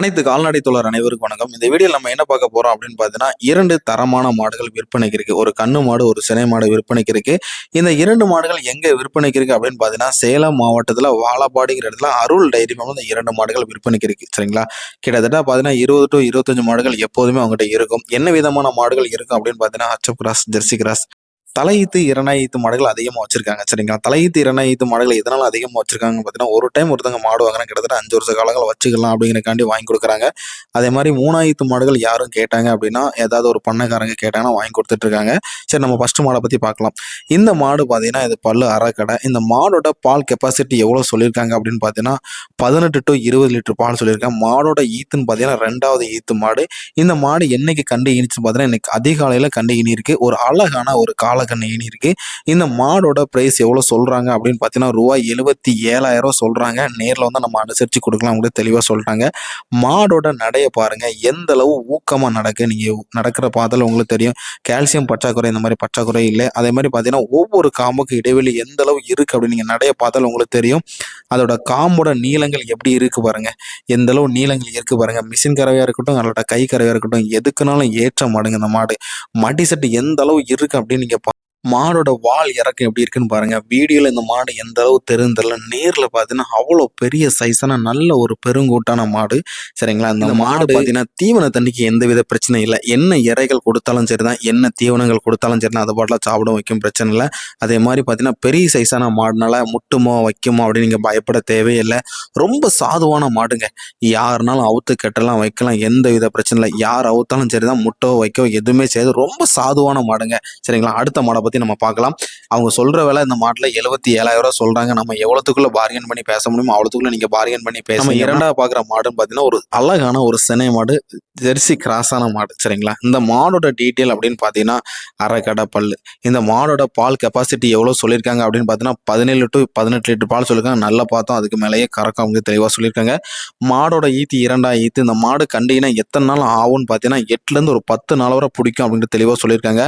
அனைத்து கால்நடை தொழில் அனைவருக்கும் வணக்கம். இந்த வீடியோ நம்ம என்ன பார்க்க போறோம் அப்படின்னு பார்த்தீங்கன்னா இரண்டு தரமான மாடுகள் விற்பனைக்கு இருக்கு. ஒரு கண்ணு மாடு ஒரு சினை மாடு விற்பனைக்கு இருக்கு. இந்த இரண்டு மாடுகள் எங்க விற்பனைக்கு இருக்கு அப்படின்னு பார்த்தீங்கன்னா சேலம் மாவட்டத்தில் வாழப்பாடிங்கிற இடத்துல அருள் டைரி ஃபார்ம் இந்த இரண்டு மாடுகள் விற்பனைக்கு இருக்கு. சரிங்களா? கிட்டத்தட்ட பார்த்தீங்கன்னா இருபது டு இருபத்தஞ்சு மாடுகள் எப்போதுமே அவங்ககிட்ட இருக்கும். என்ன விதமான மாடுகள் இருக்கும் அப்படின்னு பார்த்தீங்கன்னா ஹச்சப் கிராஸ் ஜெர்சி கிராஸ் தலையீத்து இரண்டாயிரத்து மாடுகள் அதிகமாக வச்சிருக்காங்க. சரிங்களா? தலையீத்து இரண்டாயிரத்து மாடுகள் எதனால அதிகமாக வச்சிருக்காங்க பார்த்தீங்கன்னா ஒரு டைம் ஒருத்தங்க மாடு வாங்கினா கிட்டத்தட்ட அஞ்சு வருஷ காலங்கள் வச்சுக்கலாம் அப்படிங்கிறக்காண்டி வாங்கி கொடுக்குறாங்க. அதே மாதிரி மூணாயிரத்து மாடுகள் யாரும் கேட்டாங்க அப்படின்னா ஏதாவது ஒரு பண்ணைக்காரங்க கேட்டாங்கன்னா வாங்கி கொடுத்துட்டு இருக்காங்க சரி நம்ம ஃபர்ஸ்ட் மாடை பற்றி பார்க்கலாம். இந்த மாடு பார்த்தீங்கன்னா இது பல்லு அறக்கடை இந்த மாடோட பால் கெப்பாசிட்டி எவ்வளோ சொல்லியிருக்காங்க அப்படின்னு பார்த்தீங்கன்னா பதினெட்டு டு இருபது லிட்டர் பால் சொல்லியிருக்காங்க. மாடோட ஈத்துன்னு பார்த்தீங்கன்னா ரெண்டாவது ஈத்து மாடு. இந்த மாடு என்னைக்கு கண்டு இனிச்சு பார்த்தீங்கன்னா இன்னைக்கு அதிகாலையில் கண்டு இனி இருக்கு ஒரு அழகான ஒரு கால காலக்கண்ணு ஏணி இருக்கு இந்த மாடோட ப்ரைஸ் எவ்வளோ சொல்றாங்க அப்படின்னு பார்த்தீங்கன்னா ரூபாய் எழுபத்தி ஏழாயிரம் சொல்றாங்க. நேரில் வந்து நம்ம அனுசரித்து கொடுக்கலாம் உங்களுக்கு தெளிவாக சொல்லிட்டாங்க. மாடோட நடையை பாருங்க. எந்த அளவு ஊக்கமாக நடக்கு? நீங்கள் நடக்கிற பார்த்தாலும் உங்களுக்கு தெரியும். கால்சியம் பற்றாக்குறை இந்த மாதிரி பற்றாக்குறை இல்லை. அதே மாதிரி பார்த்தீங்கன்னா ஒவ்வொரு காம்புக்கு இடைவெளி எந்த அளவு இருக்குது அப்படின்னு நீங்கள் நடைய பார்த்தாலும் உங்களுக்கு தெரியும். அதோட காம்போட நீளங்கள் எப்படி இருக்கு பாருங்கள் எந்த அளவு நீளங்கள் இருக்குது பாருங்கள் மிஷின் கறவையா இருக்கட்டும் அதோட கை கறவையாக இருக்கட்டும் எதுக்குனாலும் ஏற்ற மாடுங்க இந்த மாடு. மடி செட்டு எந்த அளவு இருக்கு அப்படின்னு நீங்கள் மாடோட வால் இறக்கம் எப்படி இருக்குன்னு பாருங்க. வீடியோல இந்த மாடு எந்த அளவு தெரிந்தல நேர்ல பாத்தீங்கன்னா அவ்வளோ பெரிய சைஸான நல்ல ஒரு பெருங்கூட்டான மாடு. சரிங்களா? இந்த மாடு பாத்தீங்கன்னா தீவன தண்ணிக்கு எந்த வித பிரச்சனை இல்லை. என்ன இறைகள் கொடுத்தாலும் சரிதான். என்ன தீவனங்கள் கொடுத்தாலும் சரிதான். அதை பாட்டில் சாப்பிட வைக்கும் பிரச்சனை இல்லை. அதே மாதிரி பாத்தீங்கன்னா பெரிய சைஸான மாடுனால முட்டுமோ வைக்குமோ அப்படின்னு நீங்க பயப்பட தேவையில்லை. ரொம்ப சாதுவான மாடுங்க. யாருனாலும் அவுத்து கட்டலாம் வைக்கலாம். எந்த வித பிரச்சனை இல்லை. யார் அவுத்தாலும் சரிதான். முட்டோ வைக்கோ எதுவுமே செய்யாது. ரொம்ப சாதுவான மாடுங்க. சரிங்களா? அடுத்த மாடை பற்றி நம்ம பார்க்கலாம். அவங்க சொல்கிற விலை இந்த மாட்டில் எழுபத்தி ஏழாயிரம் ரூபா சொல்கிறாங்க நம்ம எவ்வளோத்துக்குள்ள பார்கன் பண்ணி பேச முடியுமோ அவ்வளோத்துக்குள்ள நீங்கள் பார்கன் பண்ணி பேச நம்ம இரண்டாவது பார்க்குற மாடுன்னு பார்த்தீங்கன்னா ஒரு அழகான ஒரு சினை மாடு ஜெர்சி கிராஸான மாடு சரிங்களா? இந்த மாடோட டீட்டெயில் அப்படின்னு பார்த்தீங்கன்னா அரைக்கடை பல். இந்த மாடோட பால் கெப்பாசிட்டி எவ்வளோ சொல்லியிருக்காங்க அப்படின்னு பார்த்தீங்கன்னா பதினேழு டு பதினெட்டு லிட்டர் பால் சொல்லியிருக்காங்க. நல்லா பார்த்தோம். அதுக்கு மேலேயே கறக்க அவங்க தெளிவாக சொல்லியிருக்காங்க. மாடோட ஈத்தி இரண்டா ஈத்து. இந்த மாடு கண்டிங்கன்னா எத்தனை நாள் ஆகும்னு பார்த்தீங்கன்னா எட்டுலேருந்து ஒரு பத்து நாள் வரை பிடிக்கும் அப்படின்ட்டு தெளிவாக சொல்லியிருக்காங்க.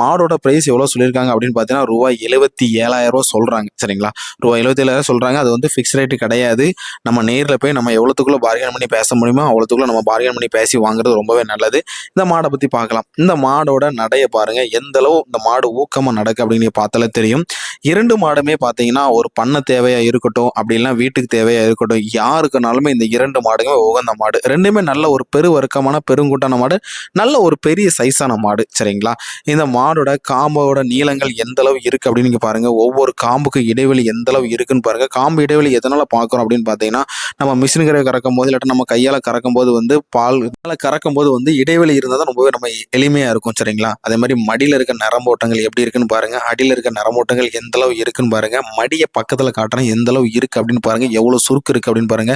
மாடோட ப்ரைஸ் எவ்வளோ சொல்லியிருக்காங்க அப்படின்னு பார்த்தீங்கன்னா ரூபாய் எழுபத்தி ஏழாயிரம் ரூபா சொல்கிறாங்க சரிங்களா? ரூபாய் எழுபத்தி ஏழாயிரம் சொல்கிறாங்க அது வந்து ஃபிக்ஸ் ரேட்டு கிடையாது. நம்ம நேரில் போய் நம்ம எவ்வளோத்துக்குள்ளே பார்கன் பண்ணி பேச முடியுமோ அவ்வளோத்துக்குள்ளே நம்ம பார்கன் பண்ணி பேசி வாங்குறது ரொம்பவே நல்லது. இந்த மாடை பற்றி பார்க்கலாம். இந்த மாடோட நடைய பாருங்கள் எந்த அளவு இந்த மாடு ஊக்கமாக நடக்கு அப்படின்னு பார்த்தாலே தெரியும். இரண்டு மாடுமே பார்த்தீங்கன்னா ஒரு பண்ண தேவையாக இருக்கட்டும் அப்படின்னா வீட்டுக்கு தேவையாக இருக்கட்டும் யாருக்குனாலுமே இந்த இரண்டு மாடுமே உகந்த மாடு. ரெண்டுமே நல்ல ஒரு பெரு வர்க்கமான பெருங்கூட்டான மாடு. நல்ல ஒரு பெரிய சைஸான மாடு. சரிங்களா? இந்த மாடோட காம்போட நீளங்கள் எந்த அளவு இருக்கு அப்படின்னு நீங்க பாருங்க. ஒவ்வொரு காம்புக்கு இடைவெளி எந்த அளவு இருக்குன்னு பாருங்க. காம்பு இடைவெளி எதனால பார்க்குறோம் அப்படின்னு பார்த்தீங்கன்னா நம்ம மிஷின் கரை கறக்கும் போது இல்லாட்டா நம்ம கையால் கறக்கும் போது வந்து பால் கறக்கும் போது வந்து இடைவெளி இருந்தால் தான் ரொம்பவே நம்ம எளிமையா இருக்கும் சரிங்களா? அதே மாதிரி மடியில் இருக்க நரம்போட்டங்கள் எப்படி இருக்குன்னு பாருங்க. அடியில் இருக்க நரம்போட்டங்கள் எந்த அளவு இருக்குன்னு பாருங்க. மடியை பக்கத்தில் காட்டுறேன் எந்த அளவு இருக்கு அப்படின்னு பாருங்க. எவ்வளவு சுருக்கு இருக்கு அப்படின்னு பாருங்க.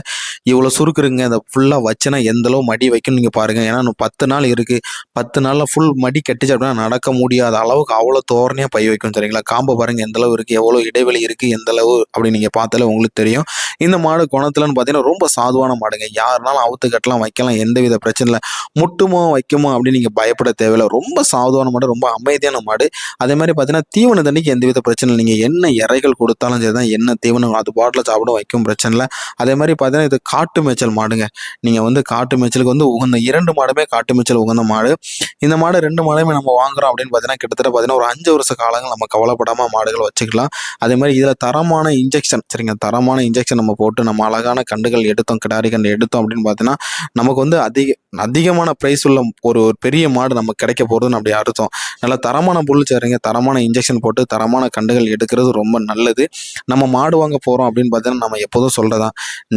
இவ்வளோ சுருக்கு இருக்குங்க. அதை ஃபுல்லாக வச்சுனா எந்த அளவு மடி வைக்கணும் நீங்கள் பாருங்க. ஏன்னா இன்னும் பத்து நாள் இருக்கு. பத்து நாளில் ஃபுல் மடி கட்டிச்சு அப்படின்னா நடக்க முடியாத அளவுக்கு அவ்வளோ தோரணையாக பை வைக்கும் சரிங்களா காம்பை பாருங்க எந்தளவு இருக்குது எவ்வளோ இடைவெளி இருக்குது எந்தளவு அப்படின்னு நீங்கள் பார்த்தாலே உங்களுக்கு தெரியும். இந்த மாடு குணத்துலன்னு பார்த்தீங்கன்னா ரொம்ப சாதுவான மாடுங்க. யாருனாலும் அவுத்து கட்டலாம் வைக்கலாம் எந்த வித பிரச்சனை இல்லை. முட்டுமோ வைக்குமோ அப்படின்னு நீங்கள் பயப்பட தேவையில்லை. ரொம்ப சாதுவான மாடு ரொம்ப அமைதியான மாடு. அதே மாதிரி பார்த்தீங்கன்னா தீவன தண்ணிக்கு எந்த வித பிரச்சனை இல்லை. நீங்கள் என்ன இறைகள் கொடுத்தாலும் சரி தான் என்ன தீவனம் அது பாட்டில் சாப்பிட வைக்கும் பிரச்சனை இல்லை. அதே மாதிரி பார்த்தீங்கன்னா இது காட்டு மேய்ச்சல் மாடுங்க. நீங்கள் வந்து காட்டு மேய்ச்சலுக்கு வந்து உகந்த இரண்டு மாடுமே காட்டு மேய்ச்சல் உகந்த மாடு. இந்த மாடு ரெண்டு மாடுமே நம்ம வாங்குறோம் அப்படின்னு பார்த்தீங்கன்னா கிட்டத்தட்ட பார்த்தீங்கன்னா ஒரு அஞ்சு வருஷ காலங்கள் நம்ம கவலைப்படாமல் மாடுகள் வச்சுக்கலாம். அதே மாதிரி இதில் தரமான இன்ஜெக்ஷன் சரிங்க தரமான இன்ஜெக்ஷன் நம்ம போட்டு நம்ம அழகான கண்டுகள் எடுத்தோம் கிடாரி கண்டு எடுத்தோம் அப்படின்னு பார்த்தீங்கன்னா நமக்கு வந்து அதிக அதிகமான ப்ரைஸ் உள்ள ஒரு ஒரு பெரிய மாடு நமக்கு கிடைக்க போகிறதுன்னு அப்படி அர்த்தம். நல்லா தரமான புல் சரிங்க தரமான இன்ஜெக்ஷன் போட்டு தரமான கண்டுகள் எடுக்கிறது ரொம்ப நல்லது. நம்ம மாடு வாங்க போகிறோம் அப்படின்னு பார்த்தீங்கன்னா நம்ம எப்போதும் சொல்கிறதா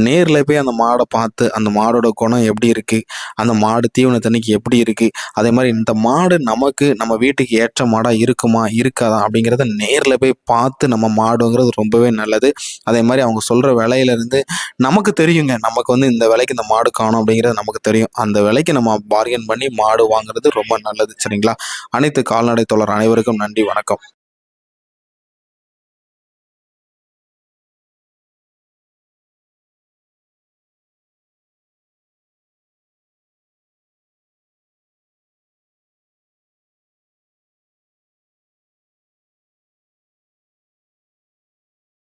நேரில் போய் அந்த மாடை பார்த்து அந்த மாடோட குணம் எப்படி இருக்குது அந்த மாடு தீவன தண்ணிக்கு எப்படி இருக்குது அதே மாதிரி இந்த மாடு நமக்கு நம்ம வீட்டுக்கு ஏற்ற மாடாக இருக்குமா? இருக்காதா அப்படிங்கிறத நேரில் போய் பார்த்து நம்ம மாடுங்கிறது ரொம்பவே நல்லது. அதே மாதிரி அவங்க சொல்கிற விலையிலேருந்து நமக்கு தெரியுங்க. நமக்கு வந்து இந்த விலைக்கு இந்த மாடு காணும் அப்படிங்கிறது நமக்கு தெரியும். அந்த விலைக்கு நம்ம பார்கன் பண்ணி மாடு வாங்குறது ரொம்ப நல்லது. சரிங்களா? அனைத்து கால்நடை தோழர் அனைவருக்கும் நன்றி. வணக்கம்.